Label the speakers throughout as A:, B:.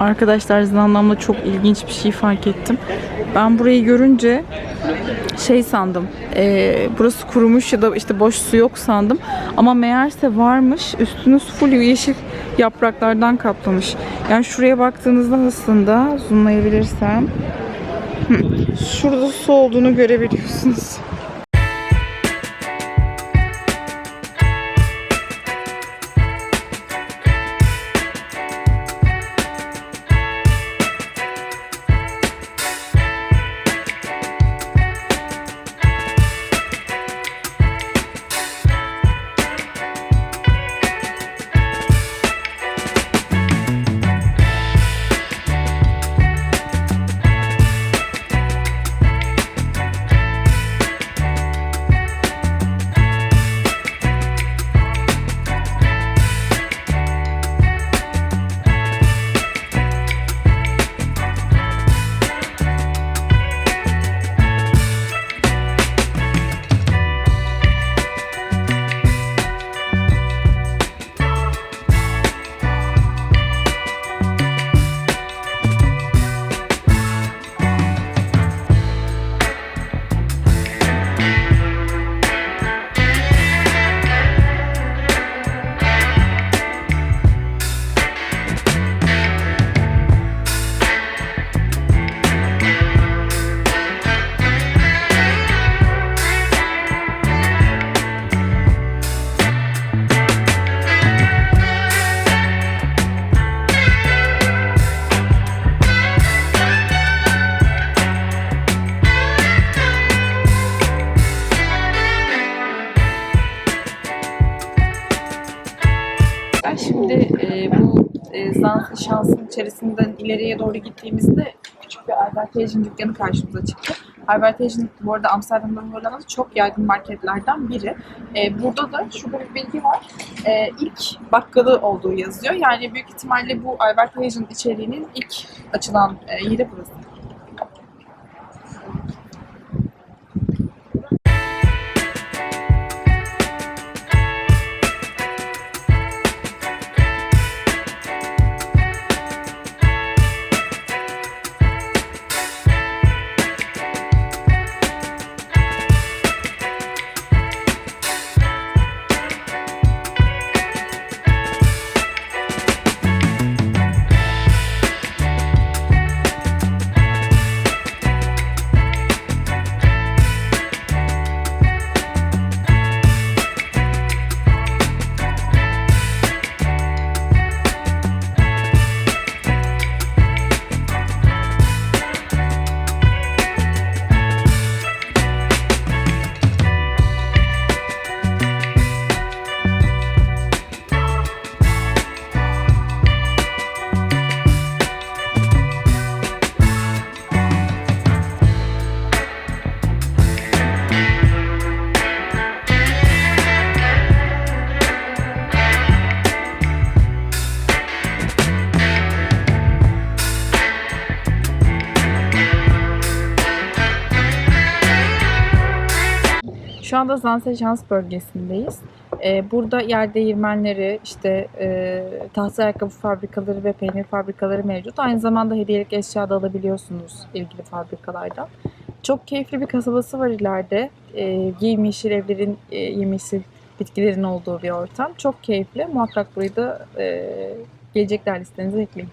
A: Arkadaşlar Zandam'da çok ilginç bir şey fark ettim. Ben burayı görünce şey sandım. e, burası kurumuş ya da işte boş su yok sandım. Ama meğerse varmış. Üstünü full yeşil yapraklardan kaplamış. Yani şuraya baktığınızda aslında zoomlayabilirsem şurada su olduğunu görebiliyorsunuz. Ben şimdi e, bu e, Zans şansın içerisinden ileriye doğru gittiğimizde küçük bir Albert Heijin dükkanı karşımıza çıktı. Albert Heijin bu arada Amsterdam'da Hollanda'da çok yaygın marketlerden biri. E, burada da şurada bir bilgi var. E, ilk bakkalı olduğu yazıyor. Yani büyük ihtimalle bu Albert Heijin içeriğinin ilk açılan e, yeri burası. Şu anda Zansejans bölgesindeyiz. Ee, burada yer değirmenleri, işte e, tahta ayakkabı fabrikaları ve peynir fabrikaları mevcut. Aynı zamanda hediyelik eşya da alabiliyorsunuz ilgili fabrikalardan. Çok keyifli bir kasabası var ileride. E, yemyeşil evlerin, e, yemyeşil bitkilerin olduğu bir ortam. Çok keyifli. Muhakkak burayı da e, gelecekler listenize ekleyin.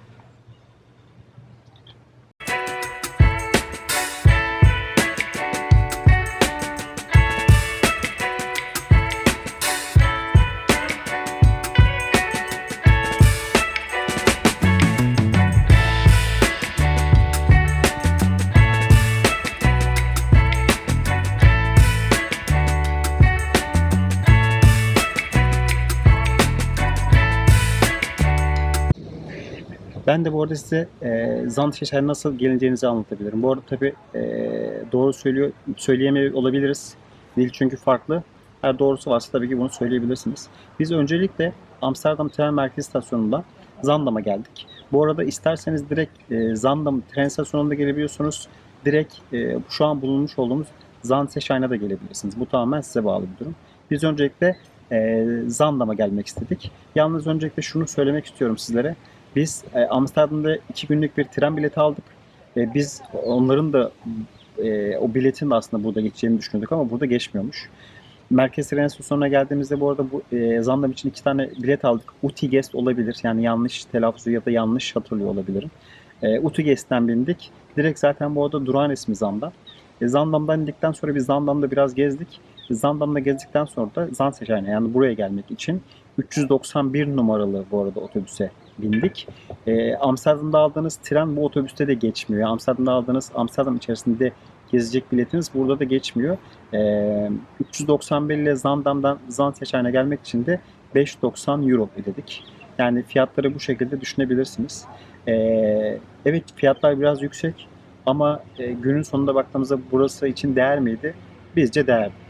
B: Ben de bu arada size e, Zandfischer nasıl gelineceğinizi anlatabilirim. Bu arada tabii e, doğru söylüyor söyleyemiyor olabiliriz. Dil çünkü farklı. Eğer doğrusu varsa tabii ki bunu söyleyebilirsiniz. Biz öncelikle Amsterdam Tren Merkezi Stasyonu'nda Zandam'a geldik. Bu arada isterseniz direkt e, Zandam tren istasyonunda gelebiliyorsunuz. Direkt e, şu an bulunmuş olduğumuz Zandseschein'e da gelebilirsiniz. Bu tamamen size bağlı bir durum. Biz öncelikle e, Zandam'a gelmek istedik. Yalnız öncelikle şunu söylemek istiyorum sizlere. Biz e, Amsterdam'da iki günlük bir tren bileti aldık. E, biz onların da e, o biletin aslında burada geçeceğini düşünüyorduk ama burada geçmiyormuş. Merkez tren istasyonuna geldiğimizde bu arada bu e, Zandam için iki tane bilet aldık. Utigest olabilir. Yani yanlış telaffuzu ya da yanlış hatırlıyor olabilirim. E, Utigest'ten bindik. Direkt zaten bu arada durağın ismi Zandam. E, Zandam'dan indikten sonra biz Zandam'da biraz gezdik. Zandam'da gezdikten sonra da Zandseşehir'e yani buraya gelmek için 391 numaralı bu arada otobüse bindik. E, Amsterdam'da aldığınız tren bu otobüste de geçmiyor. Amsterdam'da aldığınız Amsterdam içerisinde gezecek biletiniz burada da geçmiyor. E, 391 ile Zandam'dan Zandseşehir'e gelmek için de 5.90 euro ödedik. Yani fiyatları bu şekilde düşünebilirsiniz. E, evet fiyatlar biraz yüksek ama e, günün sonunda baktığımızda burası için değer miydi? Bizce değerdi.